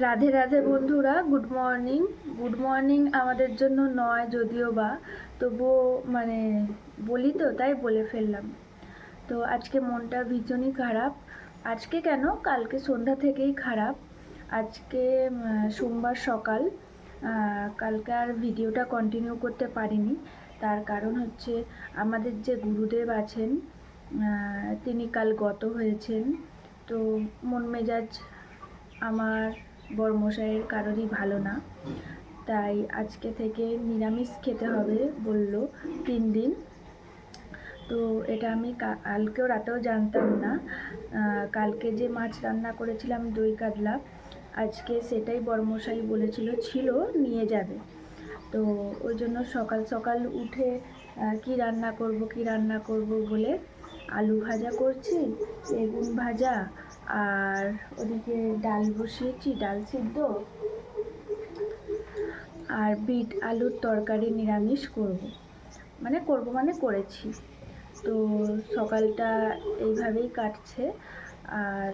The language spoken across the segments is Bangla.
রাধে রাধে বন্ধুরা গুড মর্নিং গুড মর্নিং আমাদের জন্য নয় যদিও বা, তবুও মানে বলি তো, তাই বলে ফেললাম। তো আজকে মনটা ভীষণই খারাপ। আজকে কেন? কালকে সন্ধ্যা থেকেই খারাপ। আজকে সোমবার সকাল। কালকে আর ভিডিওটা কন্টিনিউ করতে পারিনি। তার কারণ হচ্ছে আমাদের যে গুরুদেব আছেন তিনি কাল গত হয়েছেন। তো মন মেজাজ আমার বড়মশাইয়ের কারোরই ভালো না। তাই আজকে থেকে নিরামিষ খেতে হবে বলল তিন দিন তো এটা আমি কালকেও রাতেও জানতাম না। কালকে যে মাছ রান্না করেছিলাম দই কাতলা, আজকে সেটাই বড়মশাই বলেছিল ছিল, নিয়ে যাবে। তো ওই জন্য সকাল সকাল উঠে কি রান্না করব, কি রান্না করব বলে আলু ভাজা করছি, বেগুন ভাজা, আর ওদিকে ডাল বসিয়েছি, ডাল সিদ্ধ। আর বিট আলুর তরকারি নিরামিষ করব। মানে করব মানে করেছি। তো সকালটা এইভাবেই কাটছে। আর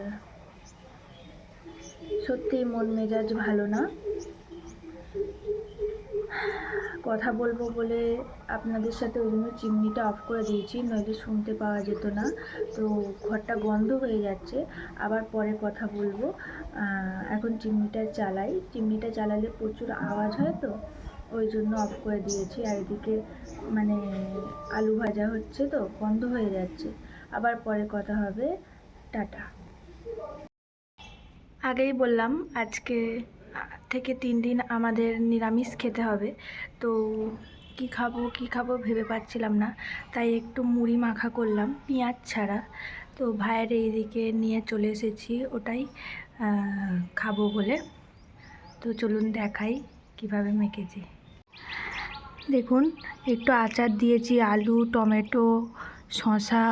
সত্যি মন মেজাজ ভালো না। কথা বলব বলে আপনাদের সাথে ওই জন্য চিমনিটা অফ করে দিয়েছি, নইলে শুনতে পাওয়া যেত না। তো ঘরটা গন্ধ হয়ে যাচ্ছে, আবার পরে কথা বলব। এখন চিমনিটা চালাই, চিমনিটা চালালে প্রচুর আওয়াজ হয় তো, ওই জন্য অফ করে দিয়েছি। আর এদিকে মানে আলু ভাজা হচ্ছে তো, গন্ধ হয়ে যাচ্ছে। আবার পরে কথা হবে। টাটা। আগেই বললাম, আজকে থেকে তিন দিন আমাদের নিরামিষ খেতে হবে। তো কি খাব কি খাব ভেবে পাচ্ছিলাম না। তাই একটু মুড়ি মাখা করলাম, পেঁয়াজ ছাড়া। তো ভাইয়ের এইদিকে নিয়ে চলে এসেছি, ওটাই খাব বলে। তো চলুন দেখাই কীভাবে মেখেছি। দেখুন, একটু আচার দিয়েছি, আলু, টমেটো, শসা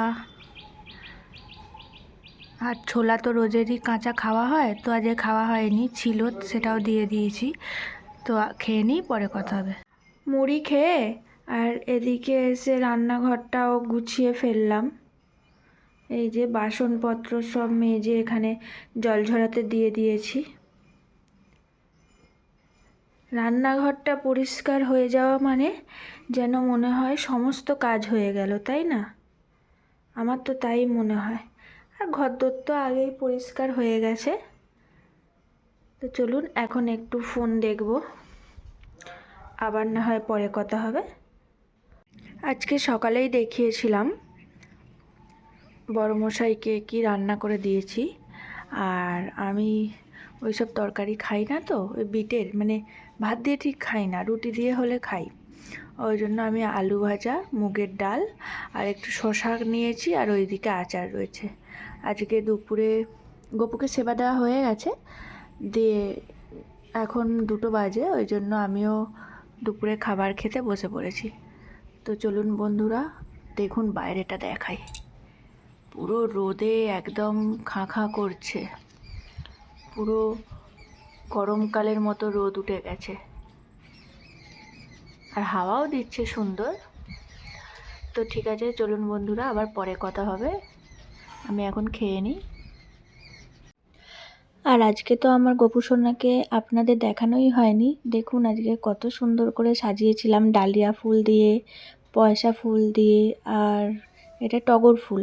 আর ছোলা তো রোজেরই কাঁচা খাওয়া হয়, তো আজকে খাওয়া হয়নি, ছিল সেটাও দিয়ে দিয়েছি। তো খেয়ে নিই, পরে কথা হবে। মুড়ি খেয়ে, আর এদিকে এসে রান্নাঘরটাও গুছিয়ে ফেললাম। এই যে বাসনপত্র সব মেজে এখানে জল ঝরাতে দিয়ে দিয়েছি। রান্নাঘরটা পরিষ্কার হয়ে যাওয়া মানে যেন মনে হয় সমস্ত কাজ হয়ে গেল, তাই না? আমার তো তাই মনে হয়। আর ঘরদোর তো আগেই পরিষ্কার হয়ে গেছে। তো চলুন এখন একটু ফোন দেখব। আবার না হয় পরে কথা হবে। আজকে সকালেই দেখিয়েছিলাম বড়মশাইকে কি রান্না করে দিয়েছি। আর আমি ওইসব তরকারি খাই না তো, ওই বিটের মানে ভাত দিয়ে ঠিক খাই না, রুটি দিয়ে হলে খাই। ওই জন্য আমি আলু ভাজা, মুগের ডাল আর একটু শশা নিয়েছি আর ওইদিকে আচার রয়েছে। আজকে দুপুরে গপুকে সেবা দেওয়া হয়ে গেছে। দিয়ে এখন দুটো বাজে, ওই জন্য আমিও দুপুরে খাবার খেতে বসে পড়েছি। তো চলুন বন্ধুরা, দেখুন বাইরেটা দেখাই। পুরো রোদে একদম খাঁ খাঁ করছে। পুরো গরমকালের মতো রোদ উঠে গেছে। আর হাওয়াও দিচ্ছে সুন্দর। তো ঠিক আছে, চলুন বন্ধুরা, আবার পরে কথা হবে। আমি এখন খেয়ে নিই। আর আজকে তো আমার গোপুসোনাকে আপনাদের দেখানোই হয়নি। দেখুন আজকে কত সুন্দর করে সাজিয়েছিলাম ডালিয়া ফুল দিয়ে পয়সা ফুল দিয়ে আর এটা টগর ফুল।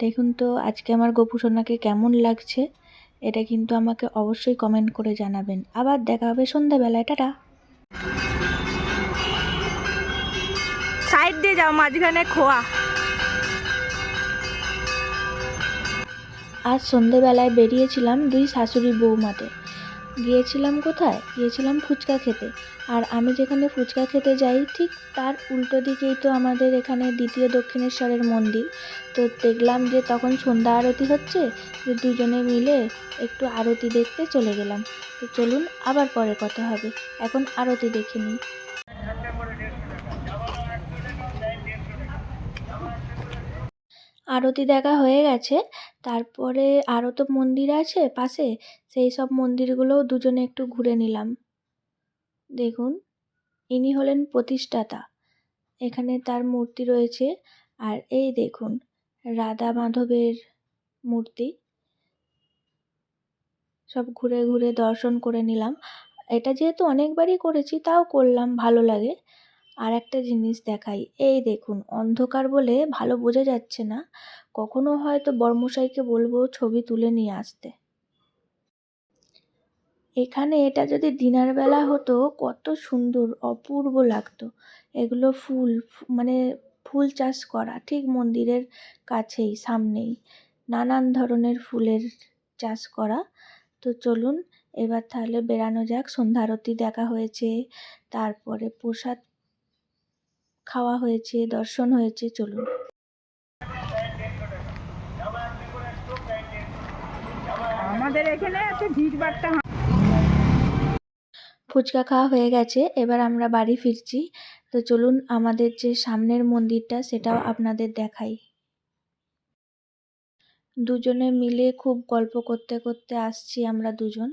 দেখুন তো আজকে আমার গোপুসোনাকে কেমন লাগছে এটা কিন্তু আমাকে অবশ্যই কমেন্ট করে জানাবেন। আবার দেখা হবে সন্ধ্যাবেলায় টাটা। সাইড দিয়ে যাও মাঝখানে খোয়া। আজ সন্ধেবেলায় বেরিয়েছিলাম দুই শাশুড়ি বৌমাতে গিয়েছিলাম কোথায়? গিয়েছিলাম ফুচকা খেতে। আর আমি যেখানে ফুচকা খেতে যাই, ঠিক তার উল্টো দিকেই তো আমাদের এখানে দ্বিতীয় দক্ষিণেশ্বরের মন্দির। তো দেখলাম যে তখন সন্ধ্যা আরতি হচ্ছে, যে দুজনে মিলে একটু আরতি দেখতে চলে গেলাম। তো চলুন আবার পরে কথা হবে। এখন আরতি দেখে নিই। আরতি দেখা হয়ে গেছে। তারপরে আরও তো মন্দির আছে পাশে, সেই সব মন্দিরগুলোও দুজনে একটু ঘুরে নিলাম। দেখুন, ইনি হলেন প্রতিষ্ঠাতা। এখানে তার মূর্তি রয়েছে। আর এই দেখুন, রাধা মাধবের মূর্তি। সব ঘুরে ঘুরে দর্শন করে নিলাম। এটা যেহেতু অনেকবারই করেছি, তাও করলাম, ভালো লাগে। আর একটা জিনিস দেখাই। এই দেখুন, অন্ধকার বলে ভালো বোঝা যাচ্ছে না। কখনো হয়তো বর্মশাইকে বলব ছবি তুলে নিয়ে আসতে। এখানে এটা যদি দিনের বেলা হতো, কত সুন্দর, অপূর্ব লাগতো। এগুলো ফুল মানে ফুল চাষ করা, ঠিক মন্দিরের কাছেই, সামনেই। নানান ধরনের ফুলের চাষ করা। তো চলুন, এবার তাহলে বেড়ানো যাক। সন্ধ্যা আরতি দেখা হয়েছে, তারপরে প্রসাদ খাওয়া হয়েছে দর্শন হয়েছে চলুন। আমাদের এখানে এত ভিড় বাট্টা ফুচকা খাওয়া হয়ে গেছে এবার আমরা বাড়ি ফিরছি। তো চলুন আমাদের যে সামনের মন্দিরটা সেটাও আপনাদের দেখাই। দুজনে মিলে খুব গল্প করতে করতে আসছি আমরা দুজন।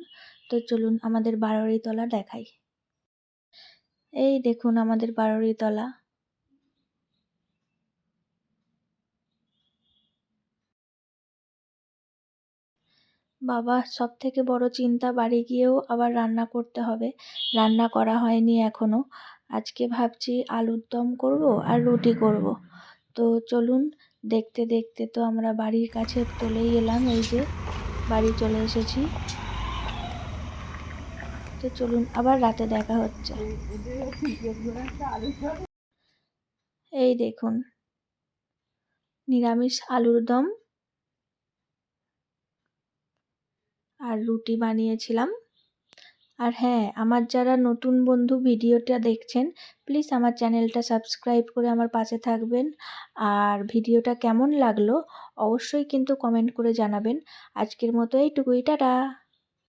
তো চলুন আমাদের বারোয়ারি তলা দেখাই। এই দেখুন আমাদের বারোয়ারি বাবা সব থেকে বড় চিন্তা বাড়ি গিয়েও আবার রান্না করতে হবে। রান্না করা হয়নি এখনও। আজকে ভাবছি আলুর দম করব আর রুটি করব। তো চলুন, দেখতে দেখতে তো আমরা বাড়ির কাছে চলেই এলাম, এই যে বাড়ি চলে এসেছি। তো চলুন, আবার রাতে দেখা হচ্ছে। এই দেখুন, নিরামিষ আলুর দম। আর রুটি বানিয়েছিলাম। আর হ্যাঁ আমার যারা নতুন বন্ধু ভিডিওটা দেখছেন প্লিজ আমার চ্যানেলটা সাবস্ক্রাইব করে আমার পাশে থাকবেন। আর ভিডিওটা কেমন লাগল, অবশ্যই কিন্তু কমেন্ট করে জানাবেন। আজকের মতো এইটুকুই, টাটা!